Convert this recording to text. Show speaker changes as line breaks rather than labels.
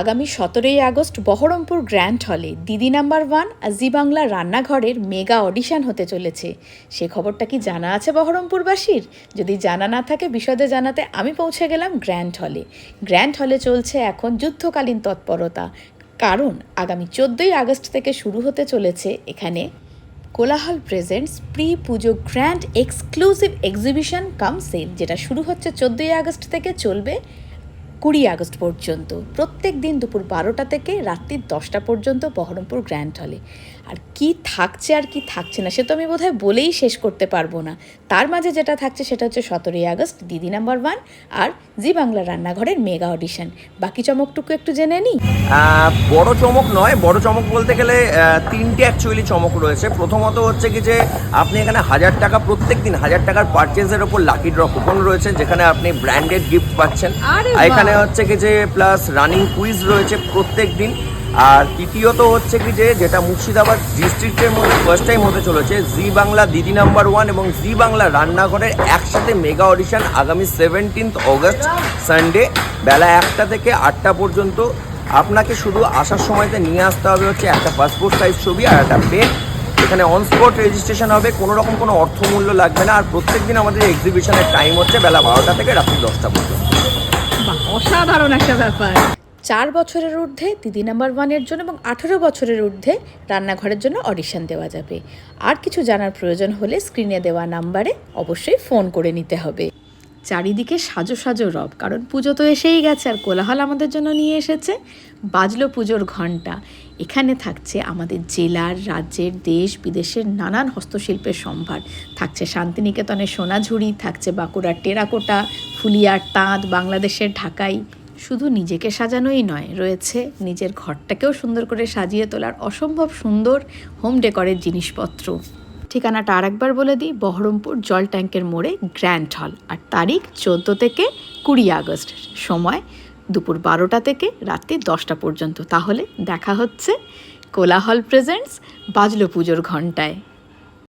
আগামী সতেরোই August Baharampur grand হলে দিদি নাম্বার ওয়ান আর জি বাংলা রান্নাঘরের মেগা অডিশন হতে চলেছে। সে খবরটা কি জানা আছে বহরমপুরবাসীর? যদি জানা না থাকে, বিশদে জানাতে আমি পৌঁছে গেলাম গ্র্যান্ড হলে। গ্র্যান্ড হলে চলছে এখন যুদ্ধকালীন তৎপরতা। কারণ আগামী চোদ্দোই আগস্ট থেকে শুরু হতে চলেছে এখানে Kolahal presents pre Pujo grand exclusive exhibition cum sale যেটা শুরু হচ্ছে চোদ্দোই আগস্ট থেকে চলবে কুড়ি আগস্ট পর্যন্ত। প্রত্যেক দিন দুপুর বারোটা থেকে রাত্রি দশটা পর্যন্ত বহরমপুর গ্র্যান্ড হলে। আর কি থাকছে আর কি থাকছে না সে তো আমি বোধহয় বলেই শেষ করতে পারব না। তার মাঝে যেটা থাকছে সেটা হচ্ছে সতেরোই আগস্ট দিদি নাম্বার ওয়ান আর জি বাংলা রান্নাঘরের মেগা অডিশন। বাকি চমকটুকু একটু জেনে নিই
বড় চমক নয় বড় চমক বলতে গেলে তিনটে অ্যাকচুয়ালি চমক রয়েছে। প্রথমত হচ্ছে কি যে আপনি এখানে হাজার টাকা প্রত্যেক দিন হাজার টাকার পারচেজের ওপর লাকি ড্র কুপন রয়েছে যেখানে আপনি ব্র্যান্ডেড গিফট পাচ্ছেন।
আরে
আর এখানে হচ্ছে কি যে প্লাস রানিং কুইজ রয়েছে প্রত্যেক দিন আর তৃতীয়ত হচ্ছে কি যে যেটা মুর্শিদাবাদ ডিস্ট্রিক্টের মধ্যে ফার্স্ট টাইম হতে চলেছে জি বাংলা দিদি নাম্বার ওয়ান এবং জি বাংলা রান্নাঘরের একসাথে মেগা অডিশন আগামী সেভেন্টিন্থ অগস্ট সানডে বেলা একটা থেকে আটটা পর্যন্ত। আপনাকে শুধু আসার সময়তে নিয়ে আসতে হবে হচ্ছে একটা পাসপোর্ট সাইজ ছবি আর একটা পেন এখানে অন স্পট রেজিস্ট্রেশন হবে কোনো রকম কোনো অর্থমূল্য লাগবে না। আর প্রত্যেক দিন আমাদের এক্সিবিশনের টাইম হচ্ছে বেলা বারোটা থেকে রাত্রি দশটা পর্যন্ত।
অসাধারণ একটা ব্যাপার। চার বছরের ঊর্ধ্বে, দিদি নাম্বার ওয়ানের জন্য এবং আঠেরো বছরের ঊর্ধ্বে রান্নাঘরের জন্য অডিশন দেওয়া যাবে। আর কিছু জানার প্রয়োজন হলে স্ক্রিনে দেওয়া নাম্বারে অবশ্যই ফোন করে নিতে হবে। চারিদিকে সাজো সাজো রব, কারণ পুজো তো এসেই গেছে আর কোলাহল আমাদের জন্য নিয়ে এসেছে। বাজলো পুজোর ঘণ্টা এখানে থাকছে আমাদের জেলার, রাজ্যের, দেশ, বিদেশের নানান হস্তশিল্পের সম্ভার। থাকছে শান্তিনিকেতনের সোনাঝুরি, থাকছে বাঁকুড়ার টেরাকোটা, ফুলিয়ার তাঁত, বাংলাদেশের ঢাকাই। শুধু নিজেকে সাজানোই নয়, রয়েছে নিজের ঘরটাকেও সুন্দর করে সাজিয়ে তোলার অসম্ভব সুন্দর হোম ডেকরের জিনিসপত্র। ঠিকানাটা আরেকবার বলে দিই, বহরমপুর জল ট্যাঙ্কের মোড়ে গ্র্যান্ড হল। আর তারিখ চোদ্দ থেকে কুড়ি আগস্ট, সময় দুপুর বারোটা থেকে রাত্রি দশটা পর্যন্ত। তাহলে দেখা হচ্ছে কোলাহল প্রেজেন্টস বাজলো পুজোর ঘন্টায়